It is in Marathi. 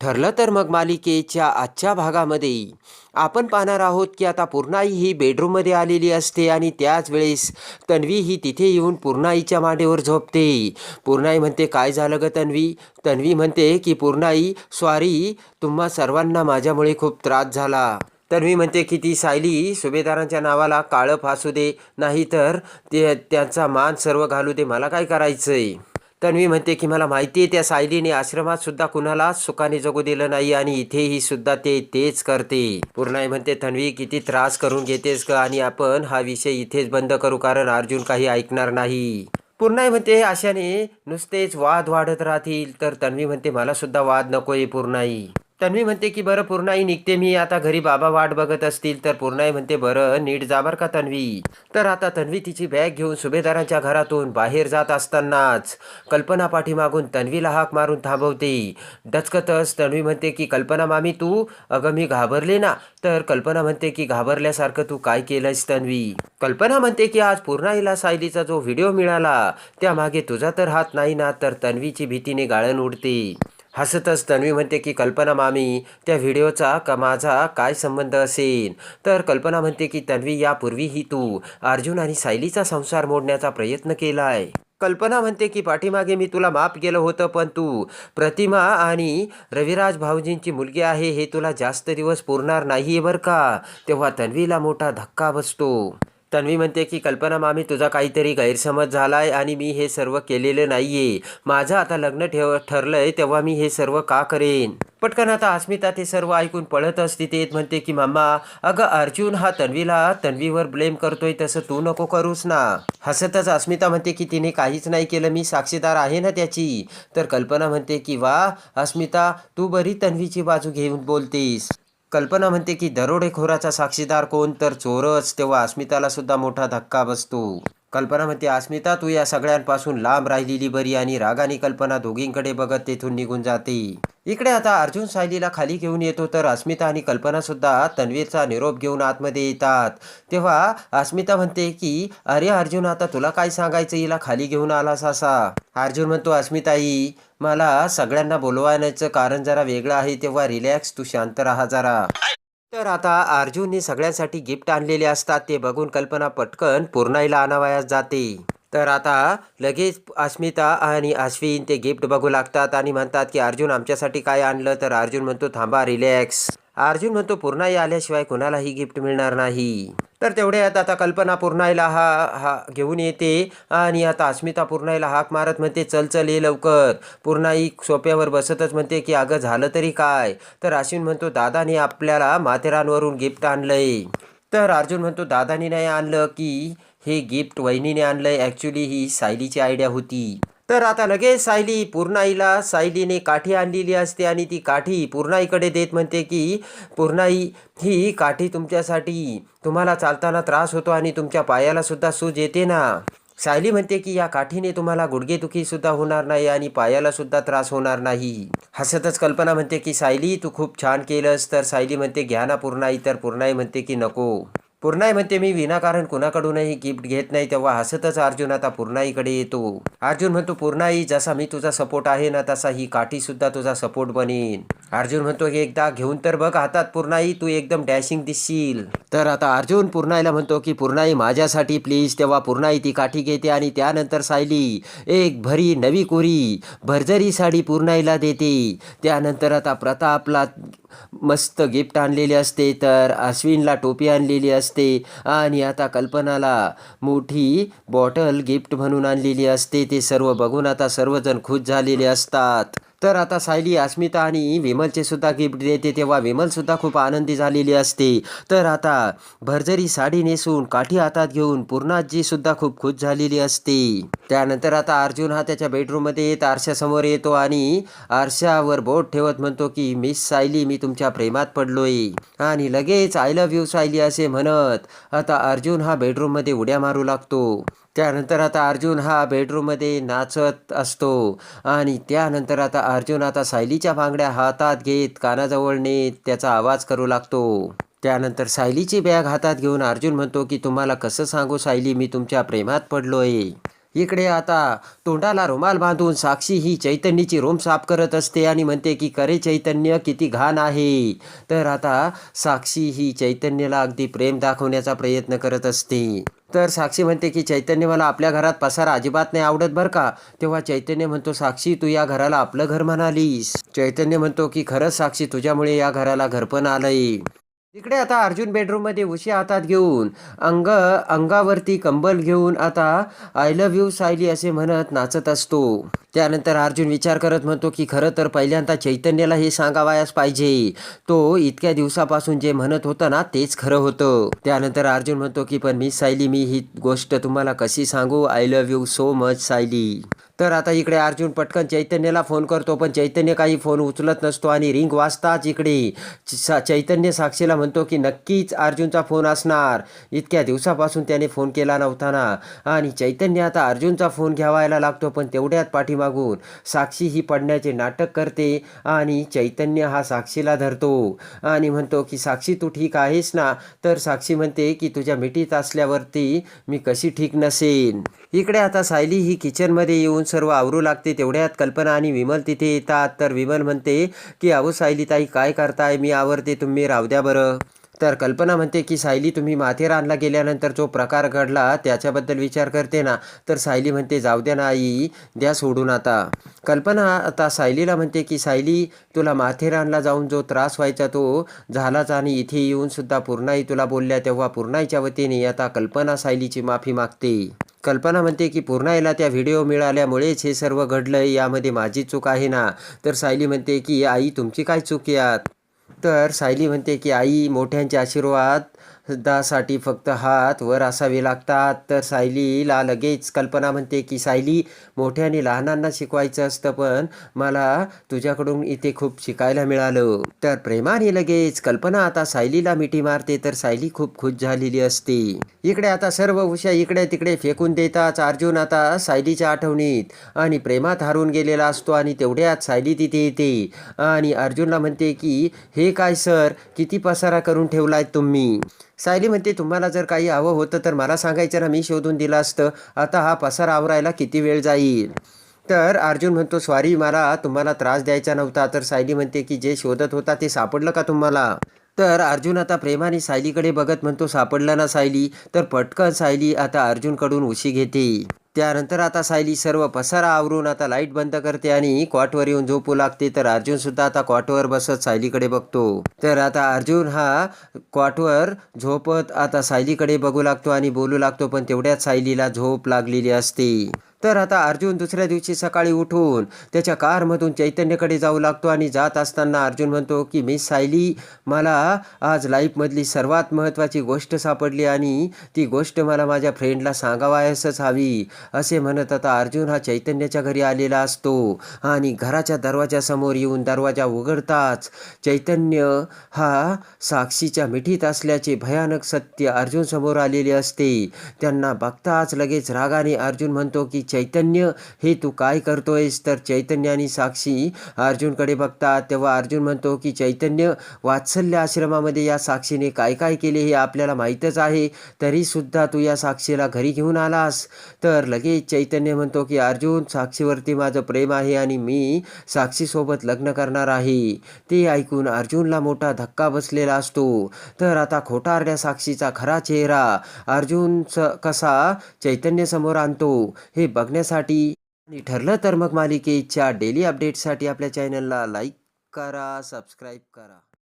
ठरलं तर मग मालिकेच्या आजच्या भागामध्ये. आपण पाहणार आहोत की आता पूर्णाई ही बेडरूममध्ये आलेली असते आणि त्याच वेळेस तन्वी ही तिथे येऊन पूर्णाईच्या मांडीवर झोपते. पूर्णाई म्हणते काय झालं ग तन्वी? तन्वी म्हणते की पूर्णाई सॉरी तुम्हा सर्वांना माझ्यामुळे खूप त्रास झाला. तन्वी म्हणते की ती सायली सुभेदारांच्या नावाला काळं फासू दे नाहीतर ते त्यांचा मान सर्व घालू दे मला काय करायचं आहे तन्वी म्हणते की मला माहिती आहे त्या सायलीने आश्रमात सुद्धा कुणाला सुखाने जगू दिलं नाही आणि इथेही सुद्धा ते तेच करते. पूर्णाई म्हणते तन्वी किती त्रास करून घेतेस का आणि आपण हा विषय इथेच बंद करू कारण अर्जुन काही ऐकणार नाही. पूर्णाई म्हणते अशाने नुसतेच वाद वाढत राहतील. तर तन्वी म्हणते मला सुद्धा वाद नकोय पूर्णाई. तन्वी म्हणते की बरं पूर्णाई निघते मी. आता घरी बाबा वाट बघत असतील तर पूर्णाई म्हणते बरं नीट जाबर का तन्वी. तर आता तन्वी तिची बॅग घेऊन सुभेदारांच्या घरातून बाहेर जात असतानाच कल्पना पाठीमागून तन्वीला हाक मारून थांबवते. डचकतच तन्वी म्हणते की कल्पना मामी तू? अगं मी घाबरले ना. तर कल्पना म्हणते की घाबरल्यासारखं तू काय केलंस तन्वी? कल्पना म्हणते की आज पूर्णाईला सायलीचा जो व्हिडिओ मिळाला त्यामागे तुझा तर हात नाही ना? तर तन्वीची भीतीने गाळण उडते. हसतच तन्वी म्हणते की कल्पना मामी त्या व्हिडिओचा का माझा काय संबंध असेल? तर कल्पना म्हणते की तन्वी यापूर्वीही तू अर्जुन आणि सायलीचा संसार मोडण्याचा प्रयत्न केलाय. कल्पना म्हणते की पाठीमागे मी तुला माफ केलं होतं पण तू प्रतिमा आणि रविराज भाऊजींची मुलगी आहे हे तुला जास्त दिवस पुरणार नाहीये बरं का? तेव्हा तन्वीला मोठा धक्का बसतो. तन्वी म्हणते की कल्पना मामी तुझा काहीतरी गैरसमज झाला आहे आणि मी हे सर्व केलेलं नाही आहे माझं आता लग्न ठेव ठरलंय तेव्हा मी हे सर्व का करेन? पटकन आता अस्मिता ते सर्व ऐकून पळत असते ते म्हणते की मामा अगं अर्जुन हा तन्वीला तन्वीवर ब्लेम करतोय तसं तू नको करूस ना. हसतच अस्मिता म्हणते की तिने काहीच नाही केलं मी साक्षीदार आहे ना त्याची? तर कल्पना म्हणते की वा अस्मिता तू बरी तन्वीची बाजू घेऊन बोलतेस. कल्पना म्हणते की दरोडेखोराचा साक्षीदार कोण? तर चोरच. तेव्हा अस्मिताला सुद्धा मोठा धक्का बसतो. कल्पना म्हणते अस्मिता तू या सगळ्यांपासून लांब राहिलेली बरी आणि रागाने कल्पना दोघींकडे बघत तेथून निघून जाते. इकडे आता अर्जुन सायलीला खाली घेऊन येतो तर अस्मिता आणि कल्पना सुद्धा तन्वीरचा निरोप घेऊन आतमध्ये येतात. तेव्हा अस्मिता म्हणते की अरे अर्जुन आता तुला काय सांगायचं? हिला खाली घेऊन आलास असा. अर्जुन म्हणतो अस्मिताई मला सगळ्यांना बोलवायचं कारण जरा वेगळं आहे तेव्हा रिलॅक्स तू शांत राहा जरा. तर आता अर्जुनने सगळ्यांसाठी गिफ्ट आणलेले असतात ते बघून कल्पना पटकन पूर्णाईला आणावयास जाते. तर आता लगेच अस्मिता आणि अश्विन ते गिफ्ट बघू लागतात आणि म्हणतात की अर्जुन आमच्यासाठी काय आणलं? तर अर्जुन म्हणतो थांबा रिलॅक्स. अर्जुन म्हणतो पूर्णाई आल्याशिवाय कुणालाही गिफ्ट मिळणार नाही. तर तेवढ्यात आता कल्पना पूर्णाईला हा हा घेऊन येते आणि आता अस्मिता पूर्णाईला हाक मारत म्हणते चल चल ये लवकर. पूर्णाई सोप्यावर बसतच म्हणते की अगं झालं तरी काय? तर अश्विन म्हणतो दादाने आपल्याला माथेरानवरून गिफ्ट आणलंय. तर अर्जुन म्हणतो दादानी नाही आणलं की हे गिफ्ट वहिनीने आणलंय. ॲक्च्युली ही सायलीची आयडिया होती. तर आता लगेच सायली पूर्णाईला सायलीने काठी आणलेली असते आणि ती काठी पूर्णाईकडे देत म्हणते की पूर्णाई ही काठी तुमच्यासाठी. तुम्हाला चालताना त्रास होतो आणि तुमच्या पायालासुद्धा सूज येते ना. सायली म्हणते की या काठीने तुम्हाला गुडघेदुखीसुद्धा होणार नाही आणि पायालासुद्धा त्रास होणार नाही. हसतच कल्पना म्हणते की सायली तू खूप छान केलंस. तर सायली म्हणते घ्या ना पूर्णाई. तर पूर्णाई म्हणते की नको. पूर्णाई म्हणते मी विनाकारण कुणाकडूनही गिफ्ट घेत नाही तेव्हा हसतच अर्जुन आता पूर्णाईकडे येतो. अर्जुन म्हणतो पूर्णाई जसा मी तुझा सपोर्ट आहे ना तसा ही काठी सुद्धा तुझा सपोर्ट बनेन. अर्जुन म्हणतो की एकदा घेऊन तर बघ हातात पूर्णाई तू एकदम डॅशिंग दिसशील. तर आता अर्जुन पूर्णाईला म्हणतो की पूर्णाई माझ्यासाठी प्लीज तेव्हा पूर्णाई ती काठी घेते आणि त्यानंतर सायली एक भरी नवी कोरी भरजरी साडी पूर्णाईला देते. त्यानंतर आता प्रतापला मस्त गिफ्ट आणलेले असते तर अश्विनला टोपी आणलेली असते आणि आता कल्पनाला मोठी बॉटल गिफ्ट म्हणून आणलेली असते. ते सर्व बघून आता सर्वजण खुश झालेले असतात. तर आता सायली अस्मिता आणि विमलचे सुद्धा गिफ्ट देते तेव्हा विमल सुद्धा खूप आनंदी झालेली असते. तर आता भरजरी साडी नेसून काठी हातात घेऊन पूर्णाजी सुद्धा खूप खुश झालेली असते. त्यानंतर आता अर्जुन हा त्याच्या बेडरूममध्ये येत आरशासमोर येतो आणि आरशावर बोट ठेवत म्हणतो की मिस सायली मी तुमच्या प्रेमात पडलोय. आणि लगेच आय लव्ह यू सायली असे म्हणत आता अर्जुन हा बेडरूममध्ये उड्या मारू लागतो. त्यानंतर आता अर्जुन हा बेडरूममध्ये नाचत असतो. आणि त्यानंतर आता अर्जुन आता सायलीच्या बांगड्या हातात घेत कानाजवळ नेत त्याचा आवाज करू लागतो. त्यानंतर सायलीची बॅग हातात घेऊन अर्जुन म्हणतो की तुम्हाला कसं सांगू सायली मी तुमच्या प्रेमात पडलो आहे इकडे आता तोंडाला रुमाल बांधून साक्षी ही चैतन्याची रोम साफ करत असते आणि म्हणते की करे चैतन्य किती घाण आहे. तर आता साक्षी ही चैतन्याला अगदी प्रेम दाखवण्याचा प्रयत्न करत असते. तर साक्षी म्हणते की चैतन्य मला आपल्या घरात पसारा अजिबात नाही आवडत बरं का? तेव्हा चैतन्य म्हणतो साक्षी तू या घराला आपलं घर म्हणालीस. चैतन्य म्हणतो की खरंच साक्षी तुझ्यामुळे या घराला घरपण आलंय. तिकडे आता अर्जुन बेडरूममध्ये उशी हातात घेऊन अंग अंगावरती कंबल घेऊन आता आय लव्ह यू सायली असे म्हणत नाचत असतो. त्यानंतर अर्जुन विचार करत म्हणतो की खरं तर पहिल्यांदा चैतन्याला हे सांगावयास पाहिजे. तो इतक्या दिवसापासून जे म्हणत होता ना तेच खरं होतं. त्यानंतर अर्जुन म्हणतो की पण मी सायली मी ही गोष्ट तुम्हाला कशी सांगू? I love you so much Sayali. तर आता इकडे अर्जुन पटकन चैतन्यला फोन करतो पण चैतन्य काही फोन उचलत नसतो आणि रिंग वाजताच इकडे च- चैतन्य साक्षीला म्हणतो की नक्कीच अर्जुनचा फोन असणार. इतक्या दिवसापासून त्याने फोन केला नव्हता ना आणि चैतन्य आता अर्जुनचा फोन घ्यावायला लागतो पण तेवढ्यात पाठीमागून साक्षी ही पडण्याचे नाटक करते आणि चैतन्य हा साक्षीला धरतो आणि म्हणतो की साक्षी तू ठीक आहेस ना? तर साक्षी म्हणते की तुझ्या मिठीत असल्यावरती मी कशी ठीक नसेन. इकडे आता सायली ही किचनमध्ये येऊन सर्व आवरू लागते तेवढ्यात कल्पना आणि विमल तिथे येतात. तर विमल म्हणते की अहो सायलीताई काय करताय? मी आवरते तुम्ही राहू द्या बरं. तर कल्पना म्हणते की सायली तुम्ही माथेरानला गेल्यानंतर जो प्रकार घडला त्याच्याबद्दल विचार करते ना तर सायली म्हणते जाऊ द्या ना आई द्या सोडून आता. कल्पना आता सायलीला म्हणते की सायली तुला माथेरानला जाऊन जो त्रास व्हायचा तो झालाच आणि इथे येऊनसुद्धा पूर्णाई तुला बोलल्या तेव्हा पूर्णाईच्या वतीने आता कल्पना सायलीची माफी मागते. कल्पना म्हणते की पूर्णाईला त्या व्हिडिओ मिळाल्यामुळेच हे सर्व घडलंय यामध्ये माझी चूक आहे ना. तर सायली म्हणते की आई तुमची काय चूक यात? तर सायली म्हणते की आई मोठ्यांचे आशीर्वाद दासाठी फक्त हात वर असावे लागतात. तर सायलीला लगेच कल्पना म्हणते की सायली मोठ्याने लहानांना शिकवायचं असतं पण मला तुझ्याकडून इथे खूप शिकायला मिळालं. तर प्रेमाने लगेच कल्पना आता सायलीला मिठी मारते. तर सायली खूप खुश झालेली असते. इकडे आता सर्व उषा इकडे तिकडे फेकून देताच अर्जुन आता सायलीच्या आठवणीत. आणि प्रेमात हारून गेलेला असतो आणि तेवढ्यात सायली तिथे येते. आणि अर्जुनला म्हणते की हे काय सर किती पसारा करून ठेवलाय तुम्ही? सायली म्हणते तुम्हाला जर काही हवं होतं तर मला सांगायचं ना मी शोधून दिलं असतं. आता हा पसार आवरायला किती वेळ जाईल? तर अर्जुन म्हणतो स्वारी मला तुम्हाला त्रास द्यायचा नव्हता. तर सायली म्हणते की जे शोधत होता ते सापडलं का तुम्हाला? तर अर्जुन आता प्रेमाने सायलीकडे बघत म्हणतो सापडलं ना सायली? तर पटकन सायली आता अर्जुनकडून उशी घेते. त्यानंतर आता सायली सर्व पसारा आवरून आता लाइट बंद करते आणि क्वाटवर येऊन झोपू लागते. तर अर्जुन सुद्धा आता क्वाटवर बसत सायलीकडे बघतो. तर आता अर्जुन हा क्वाटवर झोपत आता सायलीकडे बघू लागतो आणि बोलू लागतो पण तेवढ्याच सायलीला झोप लागलेली असते. तर आता अर्जुन दुसऱ्या दिवशी सकाळी उठून त्याच्या कारमधून चैतन्यकडे जाऊ लागतो आणि जात असताना अर्जुन म्हणतो की मी सायली मला आज लाईफमधली सर्वात महत्त्वाची गोष्ट सापडली आणि ती गोष्ट मला माझ्या फ्रेंडला सांगावायसच हवी असे म्हणत आता अर्जुन हा चैतन्याच्या घरी आलेला असतो आणि घराच्या दरवाजासमोर येऊन दरवाजा उघडताच चैतन्य हा साक्षीच्या मिठीत असल्याचे भयानक सत्य अर्जुन समोर आलेले असते. त्यांना बघताच लगेच रागाने अर्जुन म्हणतो की चैतन्य हे तू काय करतोयस? तर चैतन्य आणि साक्षी अर्जुनकडे बघतात. तेव्हा अर्जुन म्हणतो की चैतन्य वात्सल्य आश्रमामध्ये या साक्षीने काय काय केले हे आपल्याला माहीतच आहे. तरीसुद्धा तू या साक्षीला घरी घेऊन आलास. तर लगेच चैतन्य म्हणतो की अर्जुन साक्षीवरती माझं प्रेम आहे आणि मी साक्षीसोबत लग्न करणार आहे. ते ऐकून अर्जुनला मोठा धक्का बसलेला असतो. तर आता खोटारड्या साक्षीचा खरा चेहरा अर्जुन स कसा चैतन्यसमोर आणतो? हे बघण्यासाठी. आणि ठरलं तर मग मालिकेच्या डेली अपडेटसाठी आपल्या चॅनलला लाईक करा सबस्क्राईब करा.